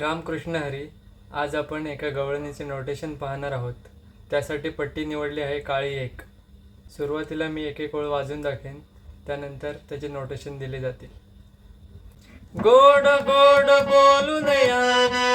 रामकृष्ण हरी आज आपण एका गवळणीचे नोटेशन पाहणार आहोत. त्यासाठी पट्टी निवडली आहे काळी एक. सुरुवातीला मी एक एक ओळ वाजून दाखेन त्यानंतर त्याचे नोटेशन दिले जातील. गोड गोड बोलू नयाने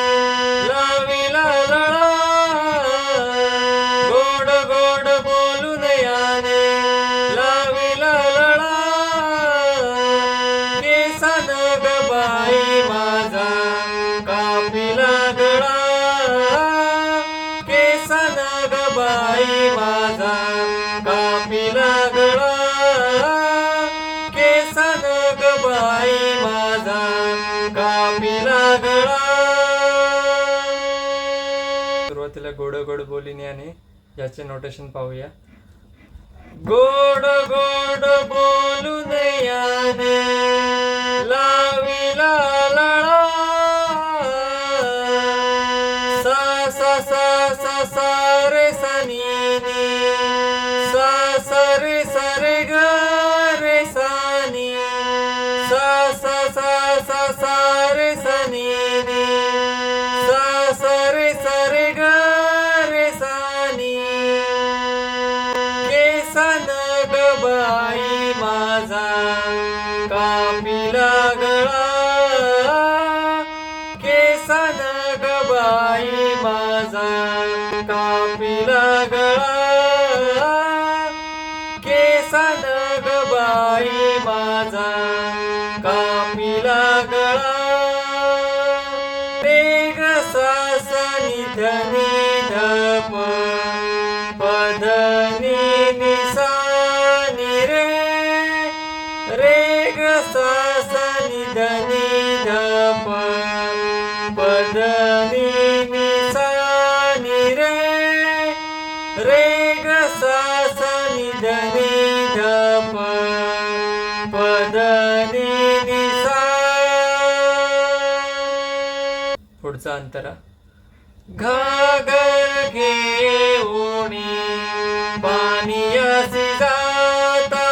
ग माझा कापिला गळा केसन ग बाई माझा कापिला गळा सुरुवातीला गोड गोड बोलीने आणि याचे नोटेशन पाहूया. गोड sa sa ni da ni da pa पुढचा अंतरा? घागर घेऊनी पाणी असे जाता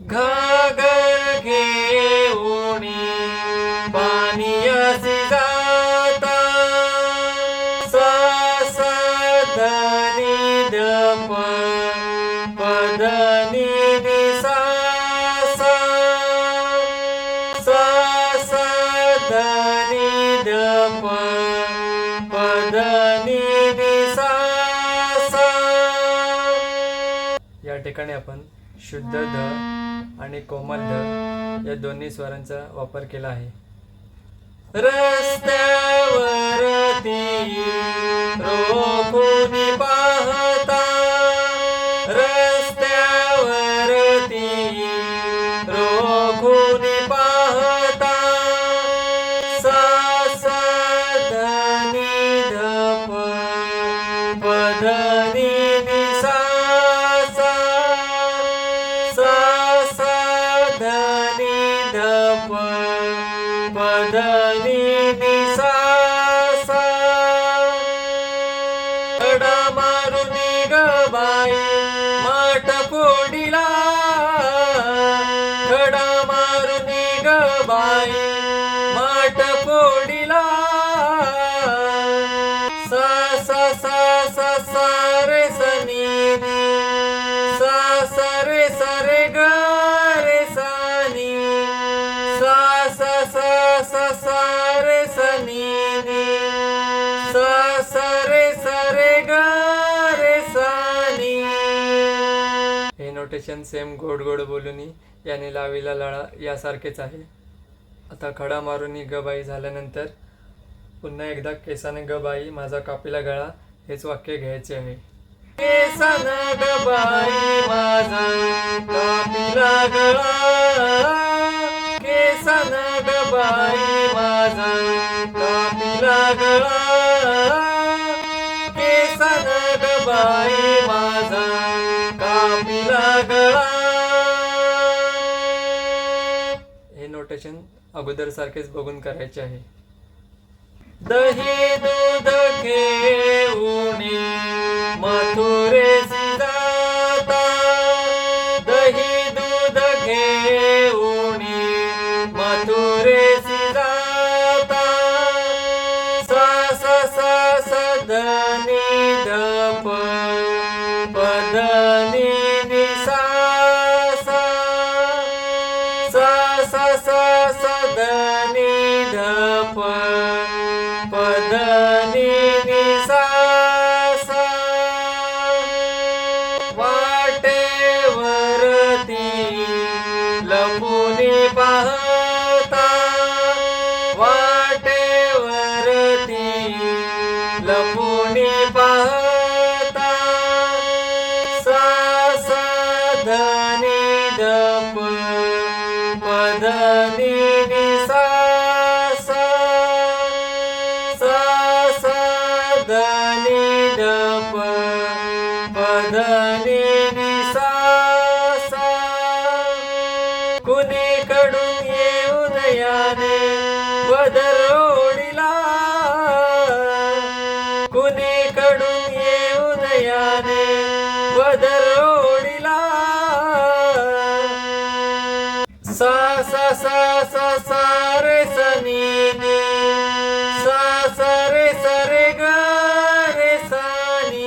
घागर घेऊनी पाणी जाता सा सा धनी ठिकाणी आपण शुद्ध ध आणि कोमल ध या दोन्ही स्वरांचा वापर केला आहे. रस्त्यावरती सा सा सा सा सा रे सनी सा सा रे सा रे ग रे सानी सा सा सा सा सा रे सनी सा सा रे सा रे ग रे सानी हे नोटेशन सेम गोड गोड बोलूनी याने लावीला लळा यासारखेच आहे आता खडा मारून ग झाल्यानंतर पुन्हा एकदा केसाने ग बाई माझा कापीला गळा हेच वाक्य घ्यायचे आहे. केसन ग बाई माझा कापीला गळा. केसन ग बाई माझा कापीला गळा. केसन ग बाई माझा कापीला गळा. हे नोटेशन अगोदर सारखेच बघून करायचे आहे. दही दूध घेऊन लपुनी पाहता सा सा दप पधनी नि सा सा दप पधनी सा सा सा सा सा रे सनी नी सा सा रे सा रे ग रे सानी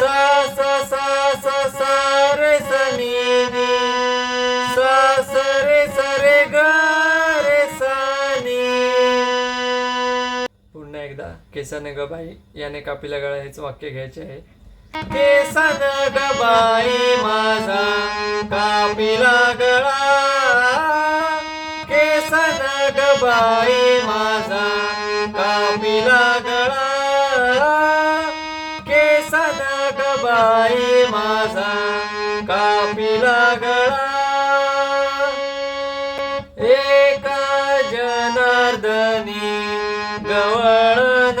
सा सा सा सा सा रे सनी नी सा सा रे सा रे ग रे सानी पुन्हा एकदा केसन ग बाई याने कापीला गळा हेच वाक्य घ्यायचे आहे. हे ग बाई माझा कापी गळा केसन ग बाई माझा कापी गळा केसन ग बाई माझा कापी गळा एका जनार्दनी गवळण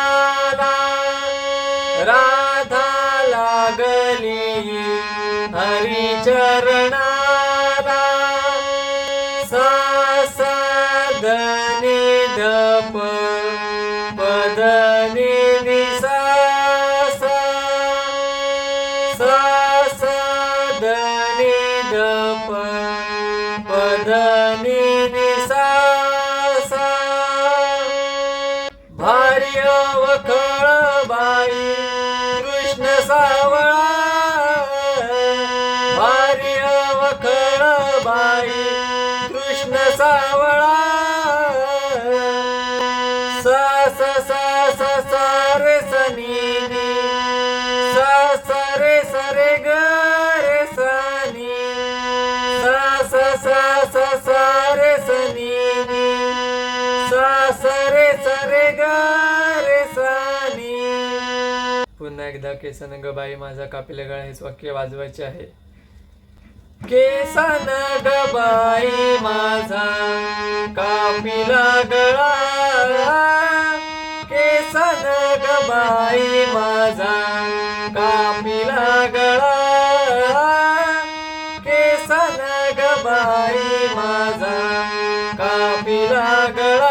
पुन्हा एकदा केसन ग बाई माझा कापिले गळा हेच वाक्य वाजवायचे आहे. केसन ग बाई माझा कापिला गळा केसन ग बाई माझा कापिला गळा केसन ग बाई माझा कापिला गळा.